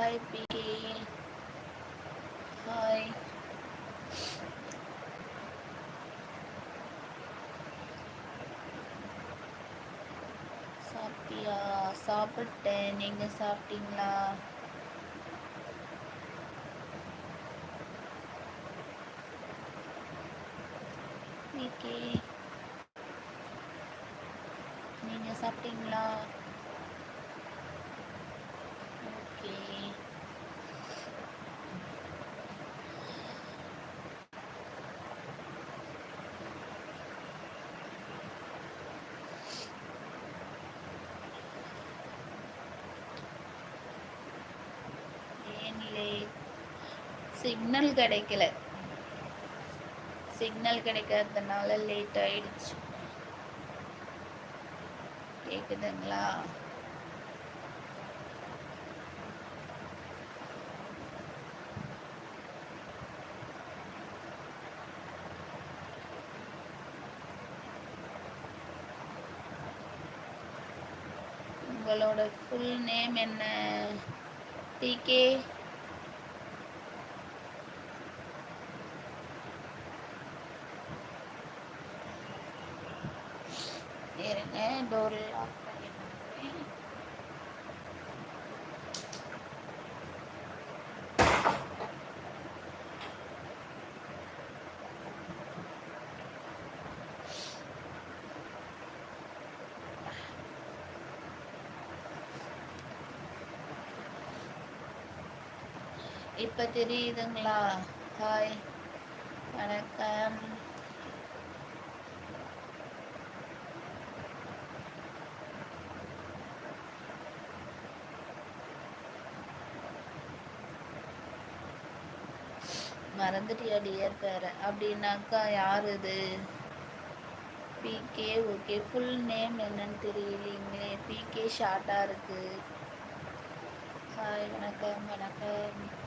Hi PK hi சாப்பிட்டியா? சாப்பிட்டேன். நீங்க சாப்பிட்டீங்களா? பிகே நீங்க சாப்பிட்டீங்களா ஓகே ஏன் லேட் சிக்னல் கிடைக்கல. சிக்னல் கிடைக்காததுனால லேட் ஆயிடுச்சு. கேக்குதுங்களா? உங்களோட ஃபுல் நேம் என்ன? டிகே இப்ப தெரியுதுங்களா? ஹாய். வணக்கம். மறந்துட்டியா டியர் பேர? அப்படின்னாக்கா யார் இது? பிகே ஓகே ஃபுல் நேம் என்னன்னு தெரியலீங்களே. பிகே ஷார்ட்டாக இருக்கு. ஹாய் வணக்கம் வணக்கம்.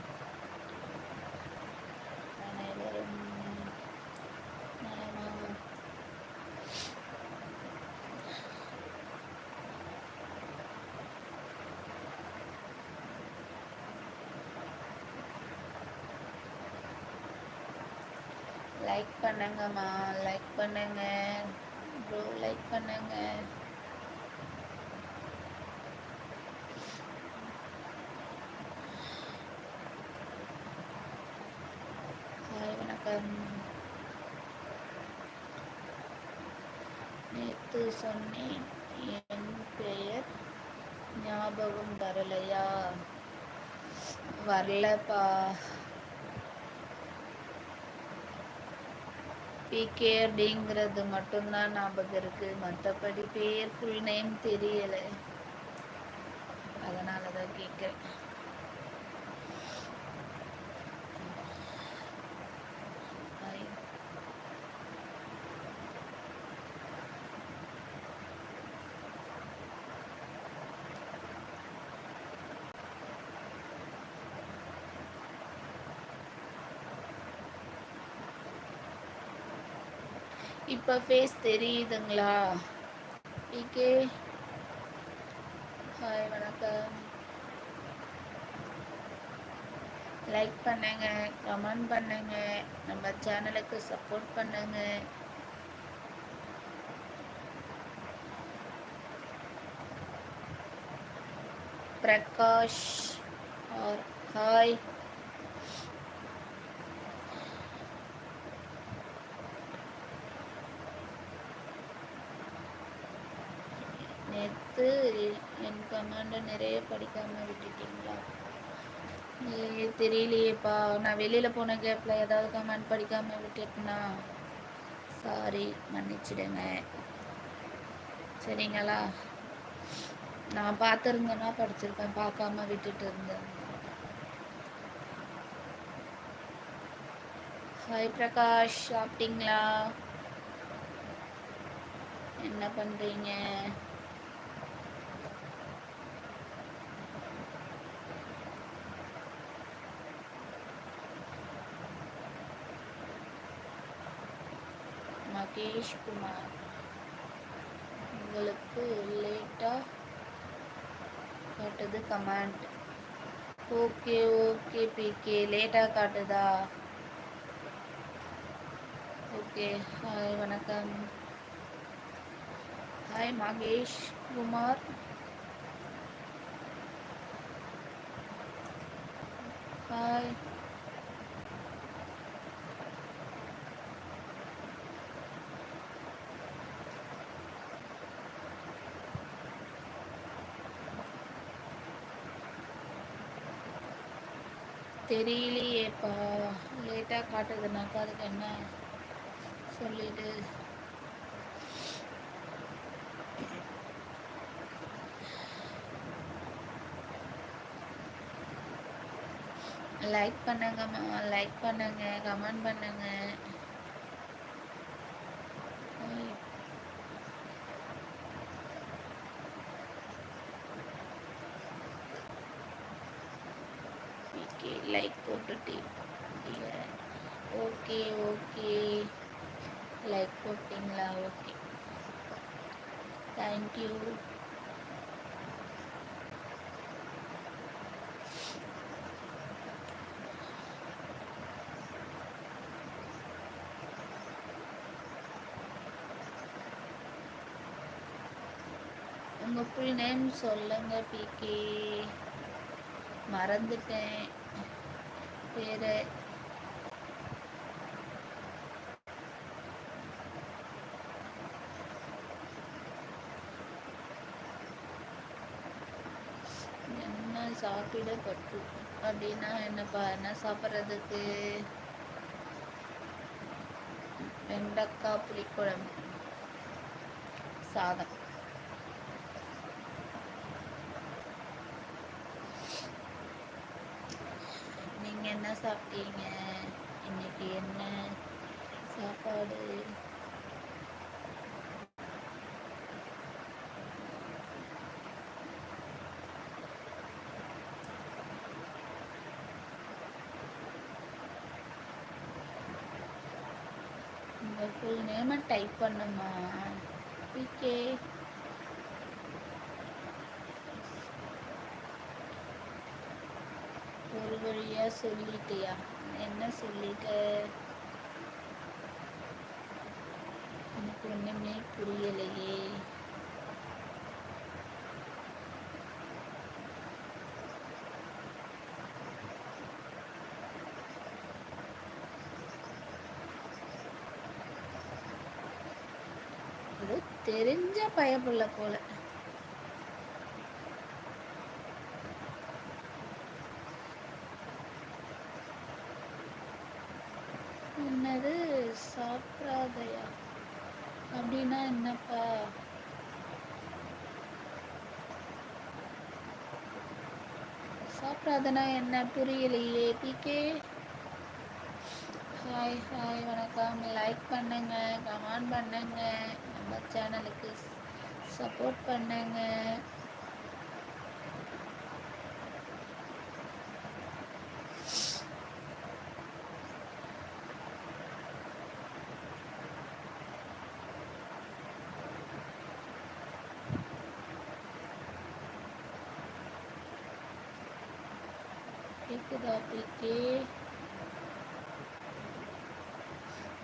லைக் பண்ணுங்கம்மா லைக் பண்ணுங்க. ப்ரோ லைக் பண்ணுங்க. ஹாய் வணக்கம். நேற்று சொன்னேன் என் பெயர் ஞாபகம் வரலையா? வரலப்பா. பிகே அப்படிங்கிறது மட்டும்தான் ஞாபகம் இருக்கு. மற்றபடி பேர் ஃபுல் நேம் தெரியலை. அதனால தான் கேட்குறேன் ஹாய் இப்போ ஃபேஸ் தெரியுதுங்களா? பிகே ஹாய் வணக்கம். லைக் பண்ணுங்க கமெண்ட் பண்ணுங்க நம்ம சேனலுக்கு சப்போர்ட் பண்ணுங்க. பிரகாஷ் ஆர் ஹாய் நேற்று என் கமாண்டை நிறைய படிக்காமல் விட்டுட்டீங்களா? இல்லையே தெரியலையேப்பா. நான் வெளியில் போன கேப்பில் ஏதாவது கமெண்ட் படிக்காமல் விட்டுட்டேன்னா சாரி மன்னிச்சிடுங்க. சரிங்களா? நான் பார்த்துருந்தேன்னா படிச்சிருப்பேன் பார்க்காம விட்டுட்டு இருந்தேன். ஹாய் பிரகாஷ். சாப்பிட்டீங்களா? என்ன பண்ணுறீங்க மகேஷ் குமார். உங்களுக்கு லேட்டாக காட்டுது கமாண்ட் ஓகே ஓகே பிகே லேட்டாக காட்டுதா? ஓகே ஹாய் வணக்கம். ஹாய் மகேஷ் குமார். ஹாய் தெரியலையேப்பா. லேட்டாக காட்டுதுனாக்கா அதுக்கு என்ன சொல்லிட்டு. லைக் பண்ணுங்கம்மா லைக் பண்ணுங்க. கமெண்ட் பண்ணுங்க ஓகே லைக் போட்டுட்டீங்க ஓகே ஓகே லைக் போட்டிங்களா? ஓகே தேங்க்யூ உங்கள் ஃபுல் நேம் சொல்லுங்க பிகே மறந்துட்டேன். பேரை என்ன சாப்பிட பட்டு? அப்படின்னா என்னப்பா என்ன சாப்பிட்றதுக்கு? வெண்டக்காய் புளிக்குழம்பு. சாதம் நீங்கள் என்ன சாப்பிட்டீங்க? இன்னைக்கு என்ன சாப்பாடு? உங்கள் ஃபுல் நேமை டைப் பண்ணுமா? பிகே ஒரு வழியா சொல்லிட்டியா? என்ன சொல்லிட்ட? எனக்கு ஒண்ணுமே புரியலையே. தெரிஞ்ச பயப்புள்ள போல என்னது சாப்பிடாதயா அப்படின்னா என்னப்பா ஆராதனா என்ன புரியலையே பிகே. ஹாய் ஹாய் வணக்கம். லைக் பண்ணுங்க கமெண்ட் பண்ணுங்க. நம்ம சேனலுக்கு சப்போர்ட் பண்ணுங்க. கேக்குதா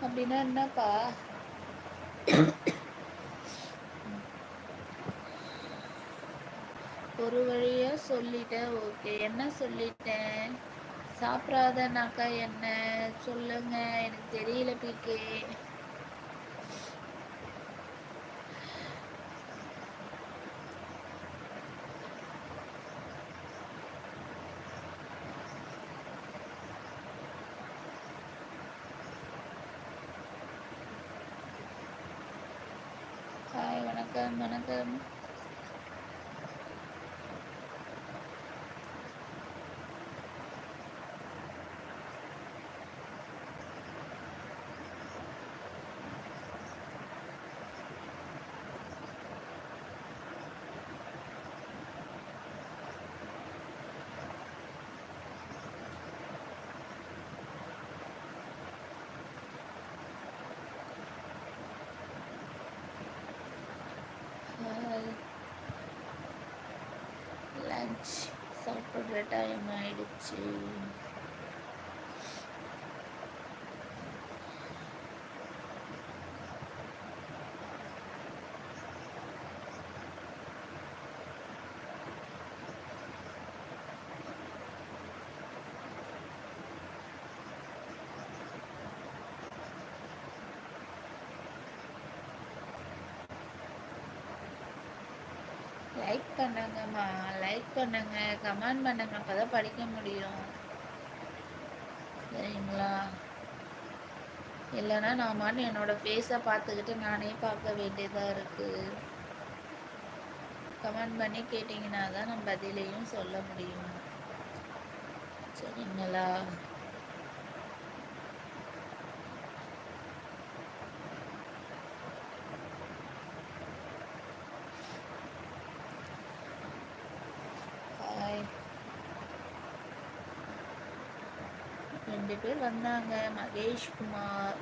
அப்படின்னா என்னப்பா? ஒரு வழியா சொல்லிட்டேன் ஓகே. என்ன சொல்லிட்டேன்? சாப்பிடாதனாக்கா என்ன? சொல்லுங்க. எனக்கு தெரியல பிகே ஹாய் வணக்கம் வணக்கம் ஹாய் லஞ்ச் சாப்பிட்ற டைம் ஆயிடுச்சு லைக் பண்ணுங்கம்மா லைக் பண்ணுங்க கமெண்ட் பண்ணுங்க அப்பதான் படிக்க முடியும். சரிங்களா? இல்லைன்னா நான் மாட்டு என்னோட ஃபேஸை பார்த்துக்கிட்டு நானே பார்க்க வேண்டியதாக இருக்குது கமெண்ட் பண்ணி கேட்டிங்கன்னா தான் நான் பதிலையும் சொல்ல முடியும். சரிங்களா ஹாய் ரெண்டு பேர் வந்தாங்க. மகேஷ் குமார்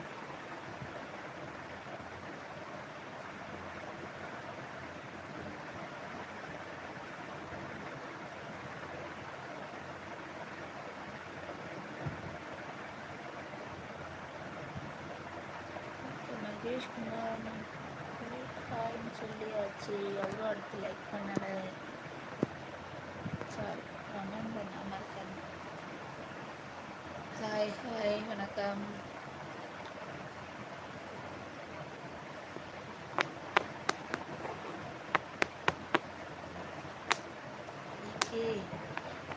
மகேஷ் குமார் ஹாய்னு சொல்லியாச்சு எவ்வளோ அடுத்து லைக் பண்ணலை சாரி கமெண்ட் பண்ணாமல் இருக்கேன் ஹாய் ஹாய் வணக்கம் ஓகே Um,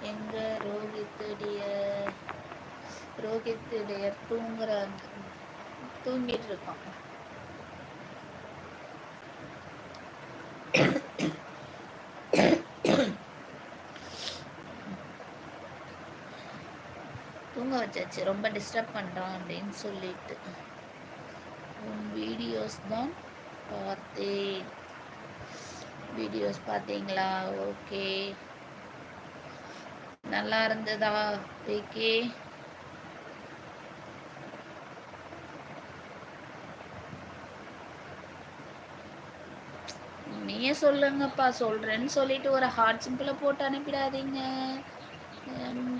எங்க ரோஹித்துடைய ரோஹித்துடைய தூங்குற தூங்கிட்டு இருக்கான் தூங்க ரொம்ப டிஸ்டர்ப் பண்ணுறான் அப்படின்னு சொல்லிட்டு. உன் வீடியோஸ் தான் பார்த்தேன். வீடியோஸ் பார்த்தீங்களா? ஓகே நல்லா இருந்ததா? விக்கி நீயே சொல்லுங்கப்பா. சொல்றேன்னு சொல்லிட்டு ஒரு ஹார்ட் சிம்பிளை போட்டு அனுப்பிடாதீங்க.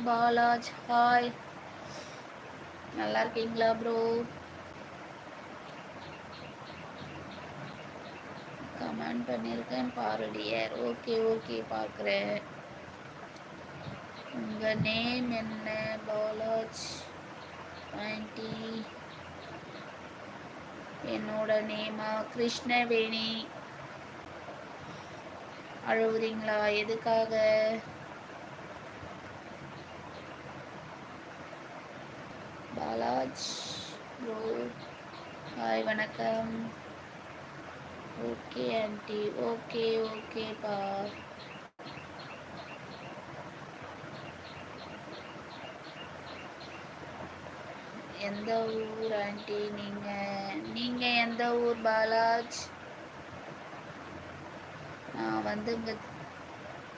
பாலாஜ் ஹாய் நல்லா இருக்கீங்களா ப்ரோ கமெண்ட் பண்ணியிருக்கேன் பாருடியர் ஓகே ஓகே பார்க்குறேன். உங்கள் நேம் என்ன பாலாஜ் ஆண்டி என்னோட நேமா கிருஷ்ணவேணி. அழுவுறீங்களா? எதுக்காக? பாலாஜ். ப்ரோ ஹாய் வணக்கம். Okay aunty. ஓகே ஓகேப்பா எந்த ஊர் ஆண்டி? நீங்க நீங்க எந்த ஊர் பாலாஜ்? நான் வந்து இங்க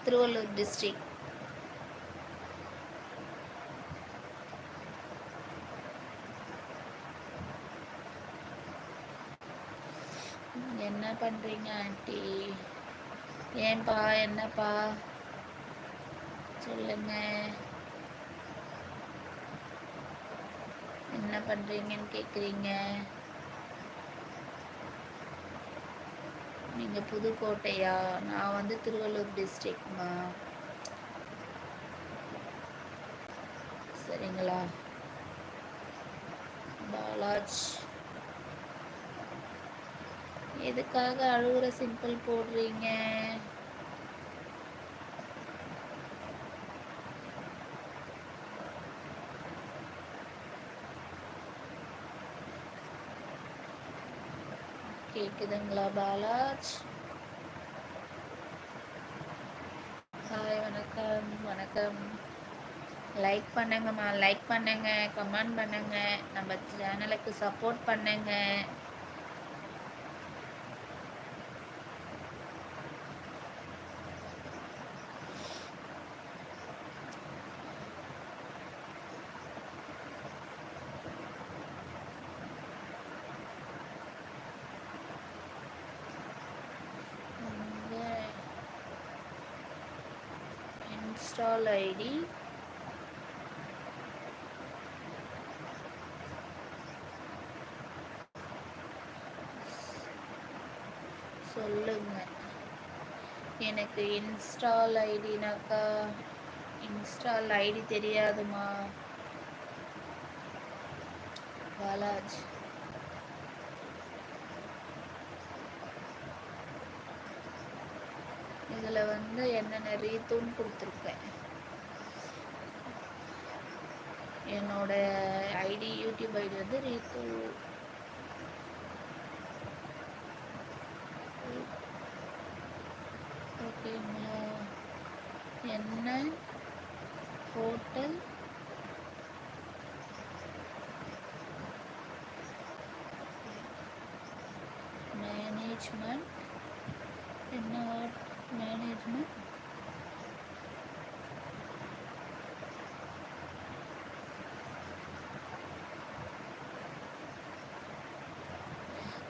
திருவள்ளூர் டிஸ்ட்ரிக்ட் என்ன பண்ணுறீங்க ஆண்டி? ஏன்பா என்னப்பா? சொல்லுங்க. என்ன பண்ணுறீங்கன்னு கேட்குறீங்க நீங்கள் புதுக்கோட்டையா? நான் வந்து திருவள்ளூர் டிஸ்ட்ரிக்ட்மா. சரிங்களா? பாலாஜ். எதுக்காக அழுகுற சிம்பிள் போடுறீங்க? கேக்குதுங்களா பாலாஜ்? ஹாய் வணக்கம் வணக்கம். லைக் பண்ணுங்கம்மா லைக் பண்ணுங்க கமெண்ட் பண்ணுங்க. நம்ம சேனலுக்கு சப்போர்ட் பண்ணுங்க. உங்க இன்ஸ்டால் ஐடி சொல்லுங்க. எனக்கு இன்ஸ்டால் ஐடினாக்கா இன்ஸ்டால் ஐடி தெரியாதுமா? பாலாஜ் இதில் வந்து என்னென்ன ரீத்துன்னு கொடுத்துருக்கேன். என்னோட ஐடி யூடியூப் ஐடி வந்து ரீத்து. ஓகேங்களா என்ன? ஹோட்டல். மேனேஜ்மெண்ட். என்ன மேனேஜ்மெண்ட்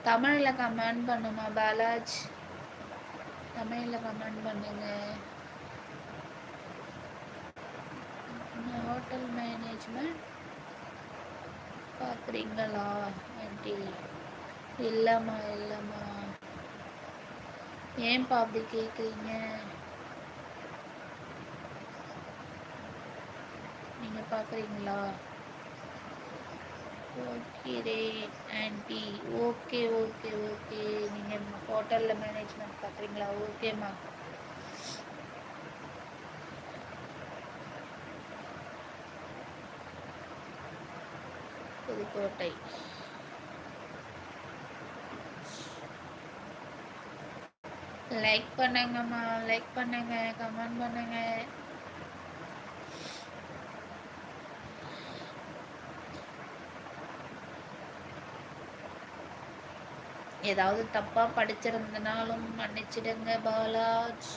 தமிழில் கமெண்ட் பண்ணுமா பாலாஜ்? தமிழில் கமெண்ட் பண்ணுங்க. ஹோட்டல் மேனேஜ்மெண்ட் பார்க்குறீங்களா ஆண்டி? இல்லைம்மா இல்லைம்மா. ஏன்பா அப்படி கேட்குறீங்க நீங்கள் பார்க்குறீங்களா okay aunty okay okay okay நீங்கள் ஹோட்டலில் மேனேஜ்மெண்ட் பார்க்குறீங்களா ஓகேம்மா புதுக்கோட்டை. லைக் பண்ணுங்கம்மா லைக் பண்ணுங்க கமெண்ட் பண்ணுங்க. ஏதாவது தப்பாக படிச்சிருந்தனாலும் மன்னிச்சிடுங்க பாலாஜ்.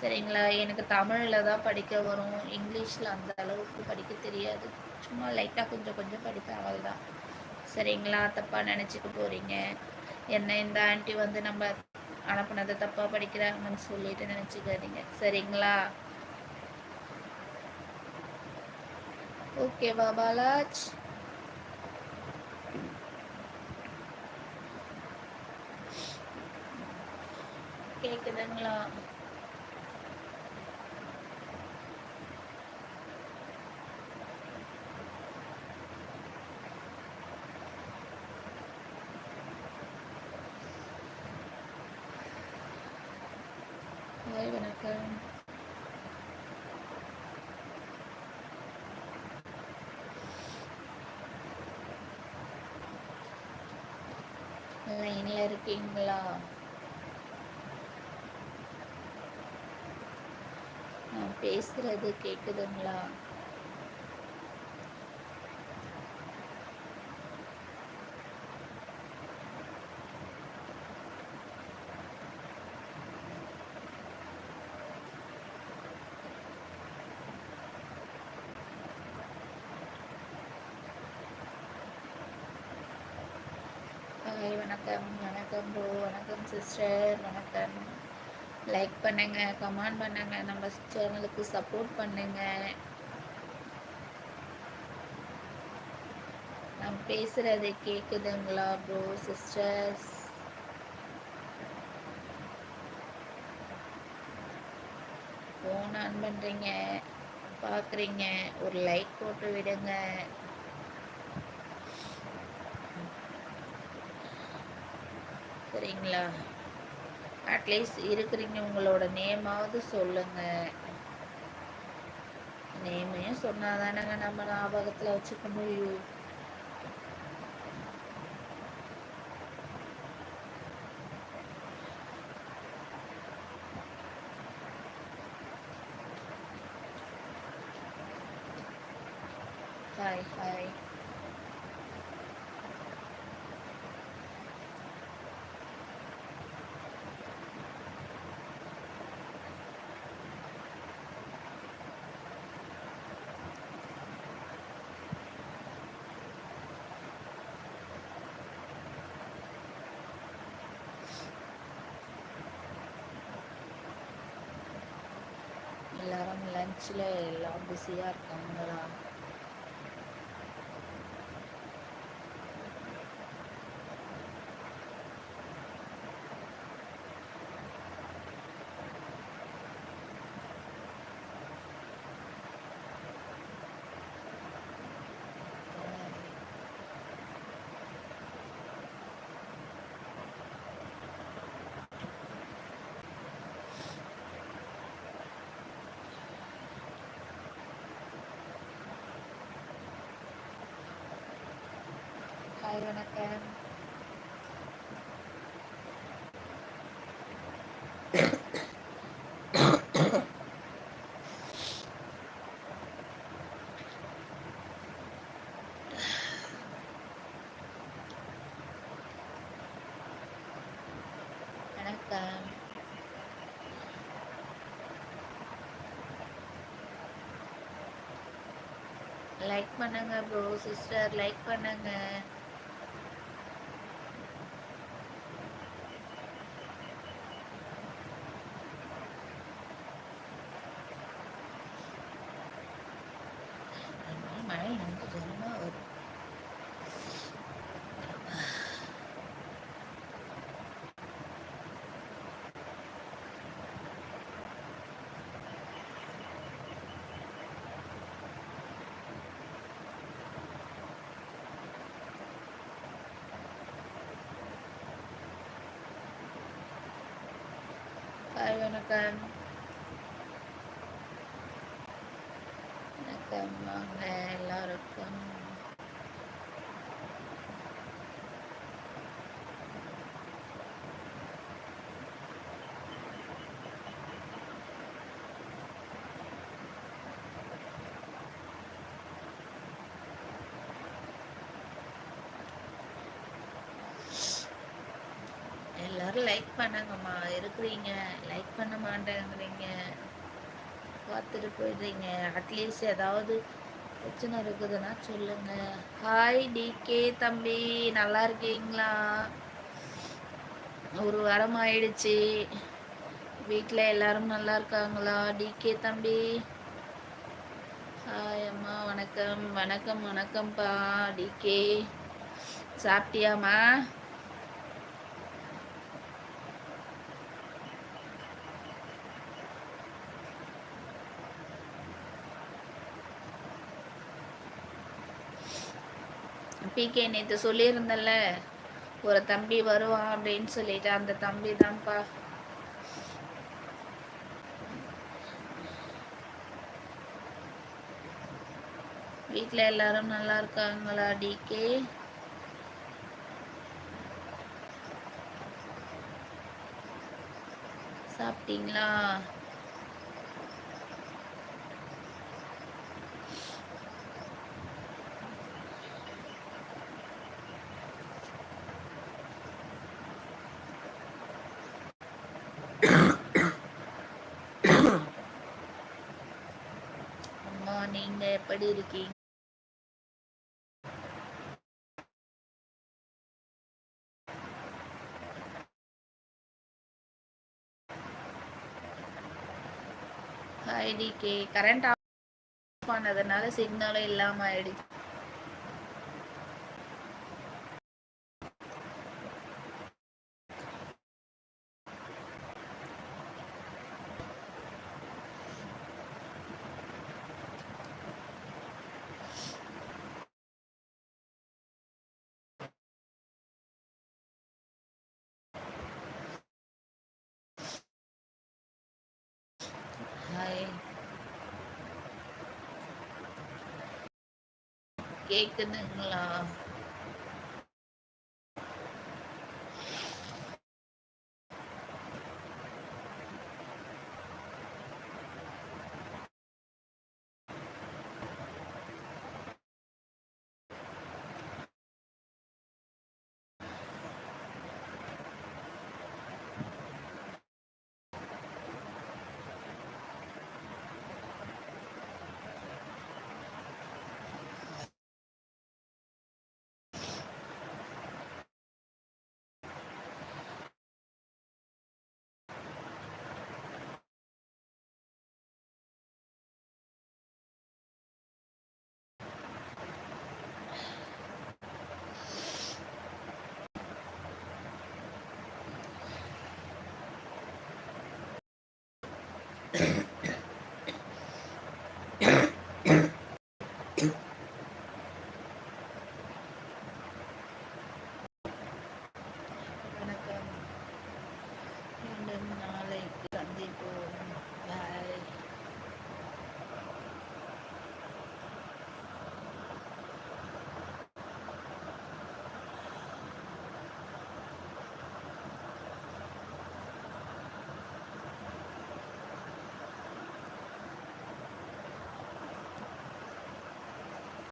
சரிங்களா? எனக்கு தமிழில் தான் படிக்க வரும். இங்கிலீஷில் அந்த அளவுக்கு படிக்க தெரியாது. சும்மா லைட்டாக கொஞ்சம் கொஞ்சம் படிப்பேன் அவ்வளோதான் சரிங்களா? தப்பாக நினச்சிக்க போகிறீங்க என்ன இந்த ஆண்டி வந்து நம்ம அனுப்புனதை தப்பாக படிக்கிறாங்கன்னு சொல்லிட்டு நினச்சிக்காதீங்க. சரிங்களா? ஓகேவா பாலாஜ். கேக்குதுங்களா ஹாய் வணக்கம் லைன்ல இருக்கீங்களா? நான் பேசுறது கேக்குதுங்களா? வணக்கம். வணக்கம் ப்ரோ வணக்கம் சிஸ்டர் வணக்கம். லைக் பண்ணுங்க கமெண்ட் பண்ணுங்க நம்ம சேனலுக்கு சப்போர்ட் பண்ணுங்க. நான் பேசுறது கேக்குதுங்களா ப்ரோ சிஸ்டர்ஸ் ஃபோன் ஆன் பண்ணுறீங்க பார்க்குறீங்க ஒரு லைக் போட்டு விடுங்க. சரிங்களா அட்லீஸ்ட் இருக்கிறீங்க உங்களோட நேமாவது சொல்லுங்க. நேமையும் சொன்னாதானங்க நம்ம ஞாபகத்தில் வச்சுக்க முடியும். எல்லாரும் லஞ்சில் எல்லாம் பிஸியாக இருக்காங்களா ஹாய் வணக்கம் வணக்கம் லைக் பண்ணுங்கள் ப்ரோ சிஸ்டர் லைக் பண்ணுங்கள் ஹாய் வணக்கம் வணக்கம் வாங்க எல்லாருக்கும் எல்லாரும் லைக் பண்ணுங்கம்மா இருக்கிறீங்க. பண்ண மாட்டேங்கிறீங்க. பார்த்துட்டு போயிடுறீங்க. அட்லீஸ்ட் ஏதாவது பிரச்சனை இருக்குதுன்னா சொல்லுங்க. ஹாய் டிகே தம்பி. நல்லா இருக்கீங்களா? ஒரு வாரம் ஆயிடுச்சு. வீட்டில் எல்லாரும் நல்லா இருக்காங்களா? டிகே தம்பி. ஹாய் அம்மா. வணக்கம். வணக்கம் வணக்கம்ப்பா. டிகே சாப்பிட்டியாம்மா? பிகே நேற்று சொல்லியிருந்தல ஒரு தம்பி வருவான் அப்படின்னு சொல்லிட்டு அந்த தம்பி தான்ப்பா. வீட்டில் எல்லாரும் நல்லா இருக்காங்களா டிகே சாப்பிட்டீங்களா? நீங்க எப்படி இருக்கீங்க? ஐடிகே கரண்ட் ஆஃப் ஆனதுனால சிக்னலும் இல்லாம ஆயிடுச்சு. கேக்குதுங்களா?